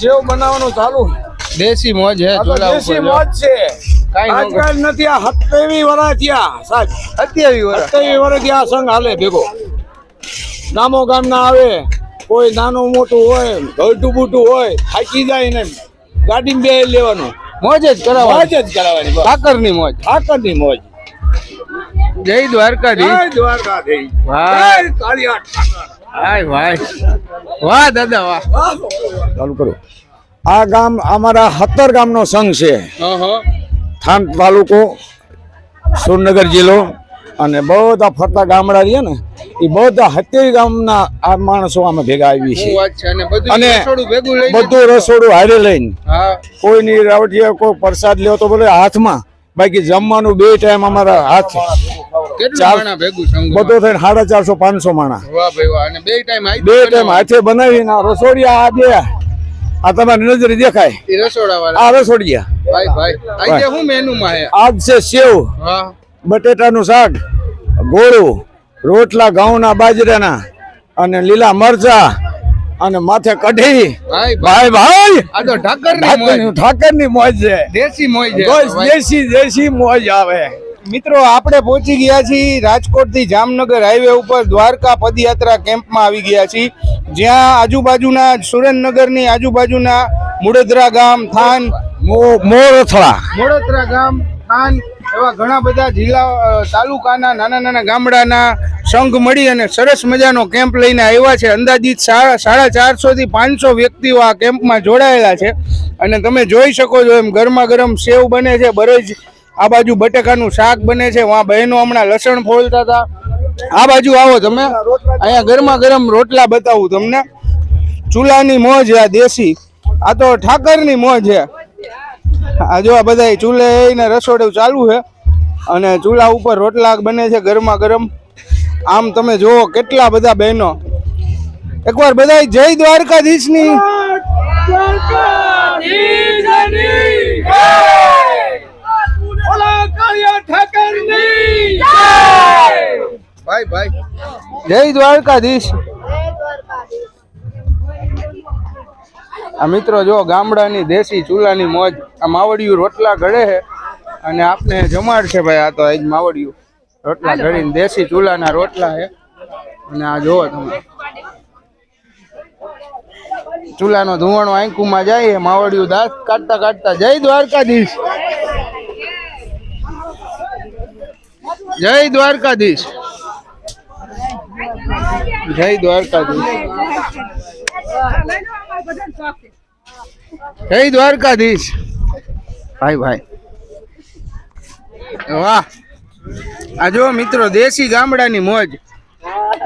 સેવ બનાવવાનું ચાલુ. દેશી મોજ ચૂલા દેશી મોજ છે. આજકાલ નથી આ સત્યાવી થયા સાહેબ. અત્યાવી વરા સત્યાવી આ સંઘ હાલે ભેગો. ગામો ગામના આવે કોઈ નાનું મોટું હોય ઘરટું બુટું હોય થાકી જાય ને ગાડી બે લેવાનું. મોજ જ મોજ કરાવવાની જ કરાવવાની. ઠાકરની મોજ. ઠાકરની મોજ. જય દ્વારકાધીશ. જય દ્વારકાધીશ. વાહ. કાળિયા ઠાકર. ભાઈ ભાઈ. વાહ દાદા વાહ. ચાલુ કરો. આ ગામ અમારા હતર ગામનો સંઘ છે. થાન તાલુકો સુરનગર જિલ્લો. અને બધા ફરતા ગામડા રહ્યા ને એ બધા હત્યાવી ગામના આ માણસો આમાં ભેગા આવી છે. અને બધું રસોડું હારે લઈને. કોઈની રાવટીએ કોઈ પ્રસાદ લેવો તો બોલે હાથમાં બાકી જમવાનું બે ટાઈમ અમારા હાથ ચાર- બધો થઈને સાડા ચારસો પાંચસો માણા. બે ટાઈમ હાથે બનાવીને રસોડિયા આ બે. આ તમારી નજરે દેખાય. આ રસોડિયા. આજે છે સેવ બટેટાનું શાક ગોળું રોટલા ઘઉંના બાજરાના અને લીલા મરચા અને માથે કઢી. ભાઈ ભાઈ. આ તો ઠાકરની મોજ. ઠાકરની ઠાકરની મોજ છે. દેશી મોજ. દેશી દેશી મોજ આવે. મિત્રો આપણે પહોંચી ગયા છીએ રાજકોટથી જામનગર હાઈવે ઉપર દ્વારકા પદયાત્રા કેમ્પમાં આવી ગયા છીએ. જ્યાં આજુબાજુના સુરેન્દ્રનગરની આજુબાજુના મુડદરા ગામ થાન મોરથળા. મોડોદરા ગામ થાન એવા ઘણા બધા જિલ્લા તાલુકાના નાના નાના ગામડાના સંઘ મળી અને સરસ મજાનો કેમ્પ લઈને આવ્યા છે. અંદાજિત સાડા ચારસોથી પાંચસો વ્યક્તિઓ આ કેમ્પમાં જોડાયેલા છે. અને તમે જોઈ શકો છો એમ ગરમા ગરમ સેવ બને છે. બરજ આ બાજુ બટેકાનું શાક બને છે, વાં બહેનો હમણાં લસણ ફોલતા હતા. આ બાજુ આવો તમે. અહીંયા ગરમા ગરમ રોટલા બતાવું તમને. ચૂલાની મોજ આ દેશી. આ તો ઠાકરની મોજ છે આ જો આ બધા ચૂલે ને રસોડું ચાલુ છે અને ચૂલા ઉપર રોટલા બને છે ગરમા ગરમ. આમ તમે જુઓ કેટલા બધા બહેનો. એકવાર બધા જય દ્વારકાધીશની. ભાઈ જય દ્વારકાધીશ. આ મિત્રો જો ગામડાની દેશી ચૂલાની મોજ, આ માવડિયું રોટલા ઘડે છે અને આપને જમાડ છે ભાઈ આ તો આજ માવડિયું. રોટલા ઘડીને દેશી ચૂલાના રોટલા છે. અને આ જોવો તમે. ચૂલાનો ધુવાણો આંખુમાં જાય માવડિયું દાંત કાઢતા કાઢતા જય દ્વારકાધીશ. જય દ્વારકાધીશ. જય દ્વારકાધીશ. જય દ્વારકાધીશ. ભાઈ ભાઈ. વાહ. આ જો મિત્રો, દેશી ગામડાની મોજ.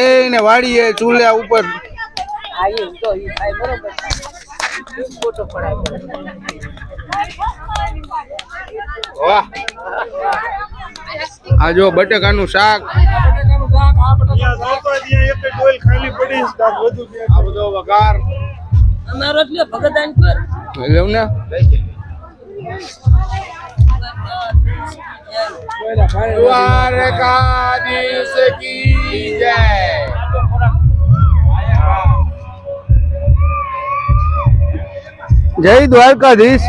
એને વાડીએ ચૂલ્યા ઉપર વાહ. આ જો બટેકાનું શાક. આ બધો વઘાર. લેવું ને. દ્વારકાધીશ કી જય. જય દ્વારકાધીશ.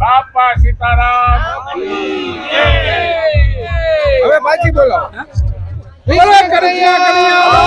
બાપા સીતારામ હવે પાછી બોલો. બોલો કનૈયા કનૈયા